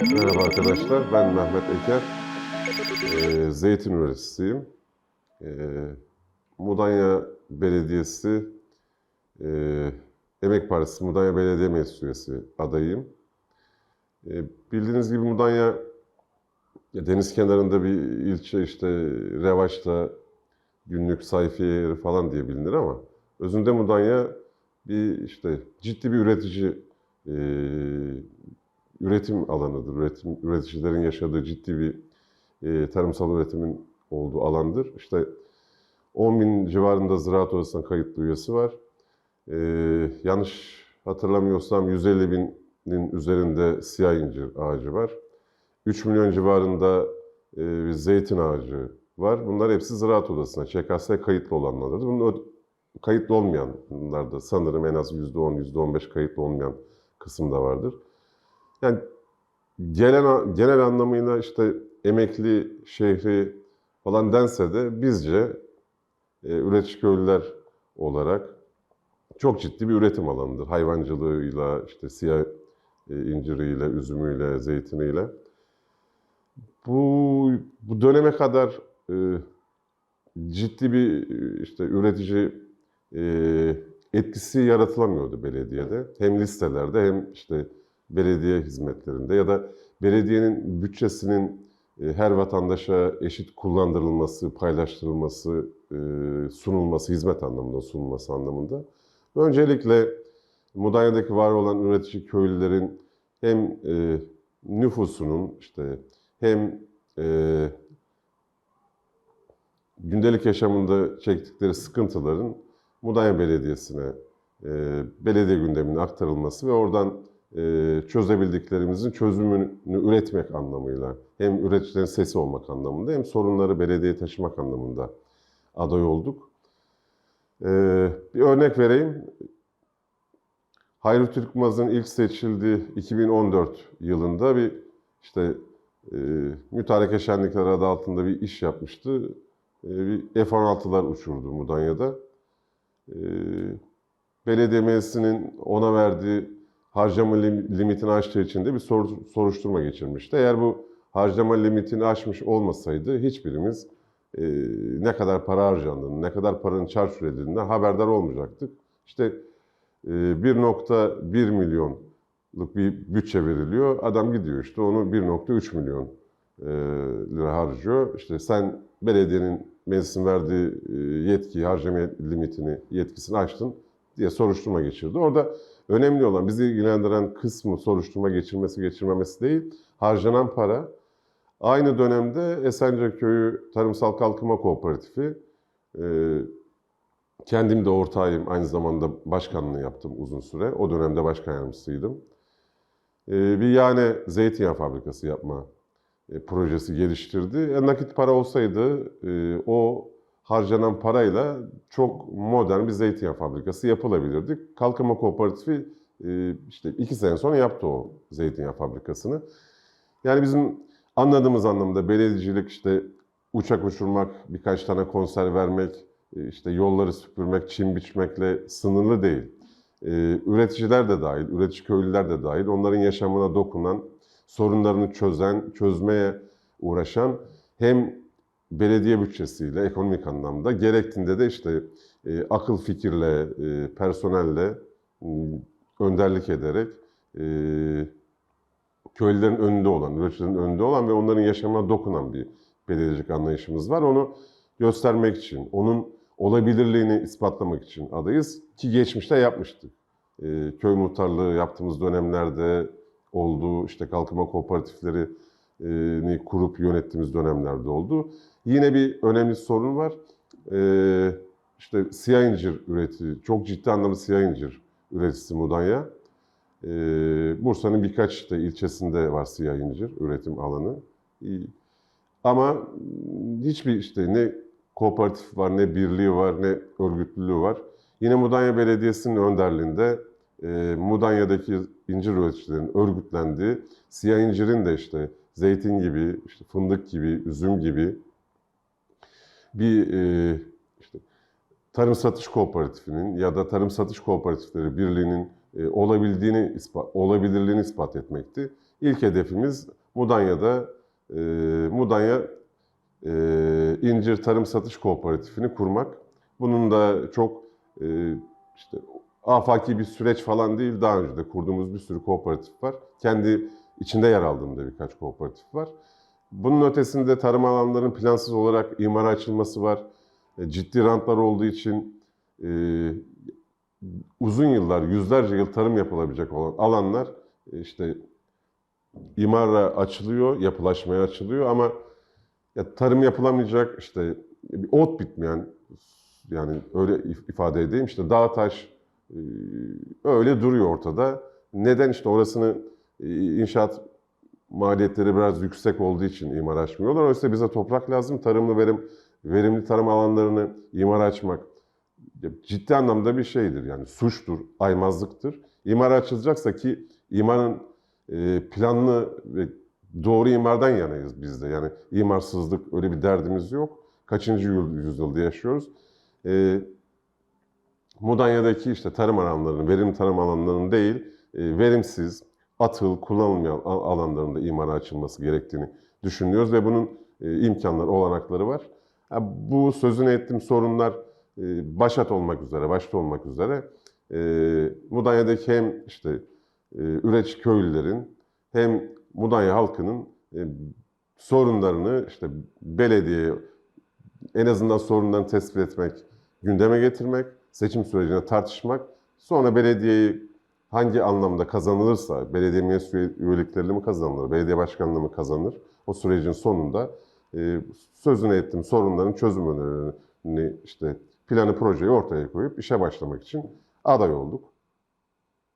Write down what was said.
Merhaba arkadaşlar, ben Mehmet Eker. Ee, Zeytin üreticiysiyim. Ee, Mudanya Belediyesi e, Emek Partisi Mudanya Belediye Meclis Üyesi adayıyım. Ee, bildiğiniz gibi Mudanya ya deniz kenarında bir ilçe işte Revaç'ta günlük sayfiye yeri falan diye bilinir ama özünde Mudanya bir işte ciddi bir üretici e, üretim alanıdır. Üretim, üreticilerin yaşadığı ciddi bir e, tarımsal üretimin olduğu alandır. İşte 10 bin civarında ziraat odasına kayıtlı üyesi var. E, yanlış hatırlamıyorsam 150 binin üzerinde siyah incir ağacı var. 3 milyon civarında e, bir zeytin ağacı var. Bunlar hepsi ziraat odasına, ÇKS'ye kayıtlı olanlardır. Bunun kayıtlı olmayanlar da sanırım en az %10, %15 kayıtlı olmayan kısım da vardır. Yani genel, genel anlamıyla işte emekli şehri falan dense de bizce e, üretici olarak çok ciddi bir üretim alanıdır. Hayvancılığıyla, işte siyah e, inciriyle, üzümüyle, zeytiniyle. Bu, bu döneme kadar e, ciddi bir işte üretici e, etkisi yaratılamıyordu belediyede. Hem listelerde hem işte belediye hizmetlerinde ya da belediyenin bütçesinin e, her vatandaşa eşit kullandırılması, paylaştırılması, e, sunulması, hizmet anlamında sunulması anlamında. Öncelikle Mudanya'daki var olan üretici köylülerin hem e, nüfusunun işte hem gündelik yaşamında çektikleri sıkıntıların Mudanya Belediyesi'ne belediye gündemine aktarılması ve oradan çözebildiklerimizin çözümünü üretmek anlamıyla hem üreticilerin sesi olmak anlamında hem sorunları belediyeye taşımak anlamında aday olduk. E, bir örnek vereyim. Hayri Türkmaz'ın ilk seçildiği 2014 yılında bir işte e, mütareke şenlikleri adı altında bir iş yapmıştı. E, bir F-16'lar uçurdu Mudanya'da. E, belediye meclisinin ona verdiği harcama lim- limitini aştığı için de bir sor- soruşturma geçirmişti. Eğer bu harcama limitini aşmış olmasaydı hiçbirimiz e, ne kadar para harcandığını, ne kadar paranın çarçur edildiğinden haberdar olmayacaktık. İşte e, 1.1 milyonluk bir bütçe veriliyor. Adam gidiyor işte onu 1.3 milyon e, lira harcıyor. İşte sen belediyenin meclisin verdiği e, yetki, harcama limitini, yetkisini aştın diye soruşturma geçirdi. Orada önemli olan, bizi ilgilendiren kısmı soruşturma geçirmesi geçirmemesi değil, harcanan para. Aynı dönemde Esence Köyü Tarımsal Kalkınma Kooperatifi, e, kendim de ortağıyım, aynı zamanda başkanlığı yaptım uzun süre. O dönemde başkan yardımcısıydım. E, bir yani zeytinyağı fabrikası yapma e, projesi geliştirdi. Nakit para olsaydı o harcanan parayla çok modern bir zeytinyağı fabrikası yapılabilirdi. Kalkınma Kooperatifi e, işte iki sene sonra yaptı o zeytinyağı fabrikasını. Yani bizim anladığımız anlamda belediyecilik işte uçak uçurmak, birkaç tane konser vermek, e, işte yolları süpürmek, çim biçmekle sınırlı değil. E, üreticiler de dahil, üretici köylüler de dahil, onların yaşamına dokunan, sorunlarını çözen, çözmeye uğraşan hem belediye bütçesiyle ekonomik anlamda gerektiğinde de işte e, akıl fikirle, e, personelle m, önderlik ederek e, köylülerin önünde olan, üreticilerin önünde olan ve onların yaşamına dokunan bir belediyecilik anlayışımız var. Onu göstermek için, onun olabilirliğini ispatlamak için adayız ki geçmişte yapmıştık. E, köy muhtarlığı yaptığımız dönemlerde oldu, işte kalkınma kooperatiflerini kurup yönettiğimiz dönemlerde oldu. Yine bir önemli sorun var. Ee, işte siyah incir üretici, çok ciddi anlamda siyah incir üreticisi Mudanya. Bursa'nın birkaç da ilçesinde var siyah incir üretim alanı. Ama hiçbir işte ne kooperatif var, ne birliği var, ne örgütlülüğü var. Yine Mudanya Belediyesi'nin önderliğinde Mudanya'daki incir üreticilerin örgütlendiği, siyah incirin de işte zeytin gibi, işte fındık gibi, üzüm gibi bir e, işte tarım satış kooperatifinin ya da tarım satış kooperatifleri birliğinin e, olabildiğini ispat, olabilirliğini ispat etmekti. ilk hedefimiz Mudanya'da e, Mudanya e, İncir Tarım Satış Kooperatifini kurmak. Bunun da çok e, işte afaki bir süreç falan değil. Daha önce de kurduğumuz bir sürü kooperatif var. Kendi içinde yer aldığım da birkaç kooperatif var. Bunun ötesinde tarım alanlarının plansız olarak imara açılması var. E, Ciddi rantlar olduğu için e, uzun yıllar, yüzlerce yıl tarım yapılabilecek olan alanlar e, işte imara açılıyor, yapılaşmaya açılıyor ama ya tarım yapılamayacak işte ot bitmeyen yani öyle if- ifade edeyim işte dağ taş e, öyle duruyor ortada. Neden işte orasını inşaat maliyetleri biraz yüksek olduğu için imar açmıyorlar. Oysa bize toprak lazım. Tarımlı verim, verimli tarım alanlarını imar açmak ciddi anlamda bir şeydir. Yani suçtur, aymazlıktır. İmar açılacaksa ki imarın e, planlı ve doğru imardan yanayız biz de. Yani imarsızlık öyle bir derdimiz yok. Kaçıncı yıl- yüzyılda yaşıyoruz. E, Mudanya'daki işte tarım alanlarının, verimli tarım alanlarının değil, e, verimsiz, atıl, kullanılmayan al- alanlarında imara açılması gerektiğini düşünüyoruz ve bunun e, imkanları, olanakları var. Bu sözünü ettiğim sorunlar e, başat olmak üzere, başta olmak üzere e, Mudanya'daki hem işte üretici köylülerin hem Mudanya halkının sorunlarını işte belediyeye en azından sorunlarını tespit etmek, gündeme getirmek, seçim sürecinde tartışmak, sonra belediyeyi hangi anlamda kazanılırsa, belediye meclis üye- üyeliklerini mi kazanılır, belediye başkanlığı mı kazanır, o sürecin sonunda e, sözünü ettiğim sorunların çözüm önerilerini işte planı projeyi ortaya koyup işe başlamak için aday olduk.